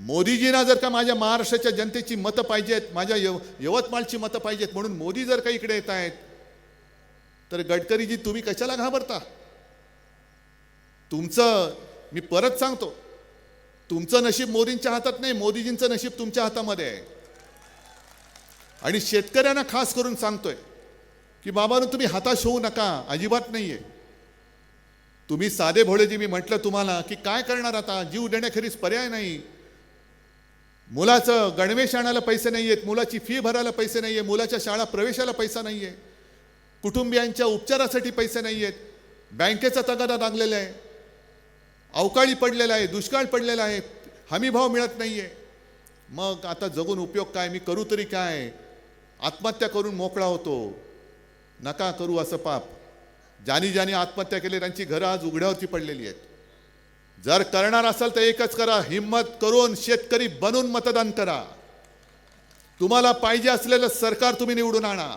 मोदीजींना जर का माझ्या महाराष्ट्राच्या जनतेची मतं पाहिजेत माझ्या यव यवतमाळची मतं पाहिजेत म्हणून मोदी जर का इकडे येत आहेत तर गडकरीजी तुम्ही कशाला घाबरता? तुमचं मी परत सांगतो तुमचं नशीब मोदींच्या हातात नाही मोदीजींचं नशीब तुमच्या हातामध्ये आहे. आणि शेतकऱ्यांना खास करून सांगतोय की बाबांनो तुम्ही हताश होऊ नका अजिबात नाहीये. तुम्ही साधे भोळेजी मी म्हटलं तुम्हाला की काय करणार आता? जीव देण्याखेरीज पर्याय नाही. मुलाचं गणवेश आणायला पैसे नाही आहेत मुलाची फी भरायला पैसे नाही आहे मुलाच्या शाळा प्रवेशाला पैसा नाही आहे कुटुंबियांच्या उपचारासाठी पैसे नाही आहेत बँकेचा तगादा लागलेला आहे अवकाळी पडलेला आहे दुष्काळ पडलेला आहे हमीभाव मिळत नाही आहे मग आता जगून उपयोग काय मी करू तरी काय? आत्महत्या करून मोकळा होतो. नका करू असं पाप. ज्यानी ज्यानी आत्महत्या केली त्यांची घरं आज उघड्यावरती पडलेली आहेत. जर करणार असाल तर एकच करा हिंमत करून शेतकरी बनून मतदान करा. तुम्हाला पाहिजे असलेलं सरकार तुम्ही निवडून आणा.